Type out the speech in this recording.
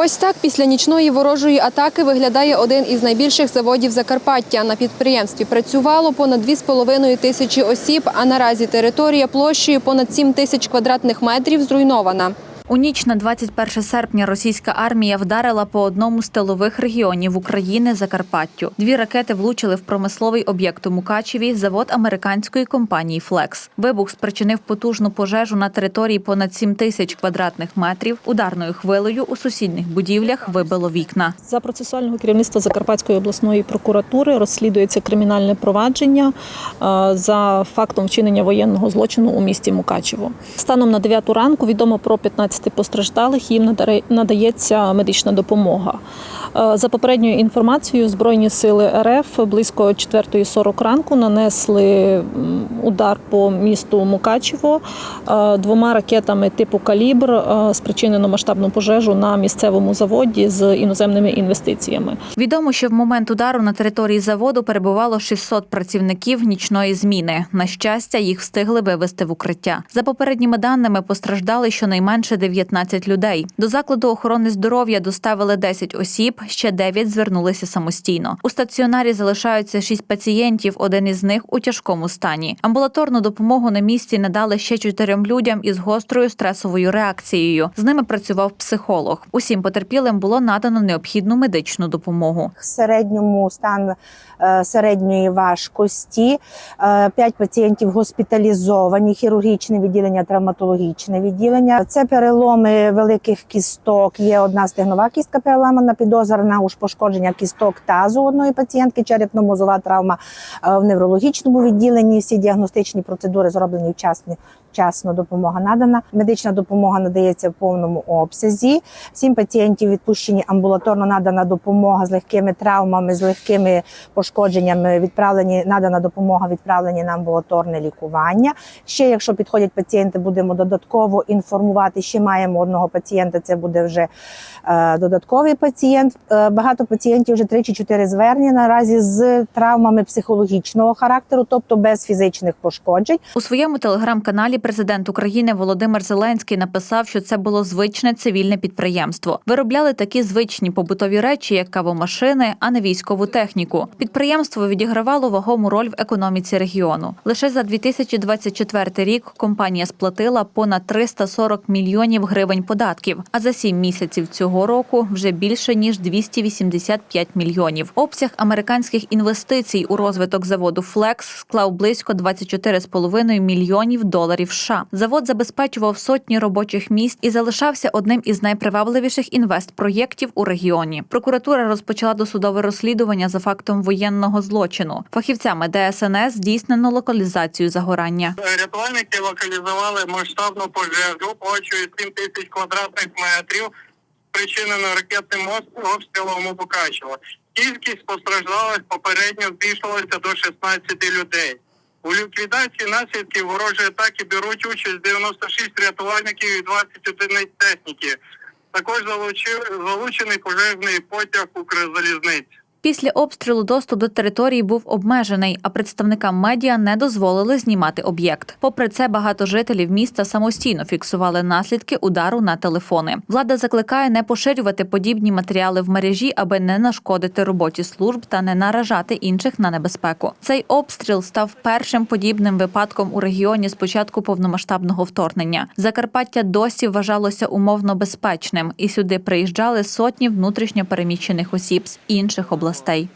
Ось так після нічної ворожої атаки виглядає один із найбільших заводів Закарпаття. На підприємстві працювало понад 2,5 тисячі осіб, а наразі територія площею понад 7 тисяч квадратних метрів зруйнована. У ніч на 21 серпня російська армія вдарила по одному з тилових регіонів України Закарпаттю. Дві ракети влучили в промисловий об'єкт у Мукачеві, завод американської компанії Флекс. Вибух спричинив потужну пожежу на території понад 7 тисяч квадратних метрів. Ударною хвилею у сусідніх будівлях вибило вікна. За процесуального керівництва Закарпатської обласної прокуратури розслідується кримінальне провадження е, за фактом вчинення воєнного злочину у місті Мукачево. Станом на 9 ранку відомо про 15 постраждалих. Їм надається медична допомога. Е, За попередньою інформацією, збройні сили РФ близько 4.40 ранку нанесли удар по місту Мукачево е, двома ракетами типу калібр е, спричинено масштабну пожежу на місцевому заводі з іноземними інвестиціями. Відомо, що в момент удару на території заводу перебувало 600 працівників нічної зміни. На щастя, їх встигли вивезти в укриття. За попередніми даними постраждали щонайменше 19 людей. До закладу охорони здоров'я доставили 10 осіб, ще 9 звернулися самостійно. У стаціонарі залишаються 6 пацієнтів. Один із них у тяжкому стані. Амбулаторну допомогу на місці надали ще чотирьом людям із гострою стресовою реакцією. З ними працював психолог. Усім потерпілим було надано необхідну медичну допомогу. середньому стан е, середньої важкості. Е, П'ять пацієнтів госпіталізовані, хірургічне відділення, травматологічне відділення. Це переломи великих кісток. Є одна стегнова кістка переламана, підозрена уж пошкодження кісток тазу одної пацієнтки, черепно-мозова травма Е, в неврологічному відділенні. Всі діагностичні процедури зроблені вчасно. Вчасно допомога надана. Медична допомога надається в повному обсязі. Всім пацієнтів відпущені амбулаторно надана допомога з легкими травмами, з легкими пошкодженнями. Відправлені надана допомога, відправлені на амбулаторне лікування. Ще, якщо підходять пацієнти, будемо додатково інформувати. Ще маємо одного пацієнта. Це буде вже е, додатковий пацієнт. Е, багато пацієнтів вже 3 чи 4 звернення наразі з травмами психологічного характеру, тобто без фізичних пошкоджень. У своєму телеграм-каналі президент України Володимир Зеленський написав, що це було звичне цивільне підприємство. Виробляли такі звичні побутові речі, як кавомашини, а не військову техніку. Підприємство відігравало вагому роль в економіці регіону. Лише за 2024 рік компанія сплатила понад 340 мільйонів гривень податків. А за сім місяців цього року вже більше ніж 285 мільйонів. Обсяг американських інвестицій у розвиток заводу Флекс склав близько 24,5 мільйонів доларів. США. завод забезпечував сотні робочих місць і залишався одним із найпривабливіших інвестпроєктів у регіоні. Прокуратура розпочала досудове розслідування за фактом воєнного злочину. Фахівцями ДСНС здійснено локалізацію загорання. Рятувальники локалізували масштабну пожежу площею 7 тисяч квадратних метрів, спричинену ракетним обстрілом у Букачево. Кількість постраждалих попередньо збільшилася до 16 людей. У ліквідації наслідків ворожої атаки беруть участь 96 рятувальників і 20 одиниць техніки. Також залучений пожежний потяг Укрзалізниці. Після обстрілу доступ до території був обмежений, а представникам медіа не дозволили знімати об'єкт. Попри це, багато жителів міста самостійно фіксували наслідки удару на телефони. Влада закликає не поширювати подібні матеріали в мережі, аби не нашкодити роботі служб та не наражати інших на небезпеку. Цей обстріл став першим подібним випадком у регіоні з початку повномасштабного вторгнення. Закарпаття досі вважалося умовно безпечним, і сюди приїжджали сотні внутрішньо переміщених осіб з інших областей.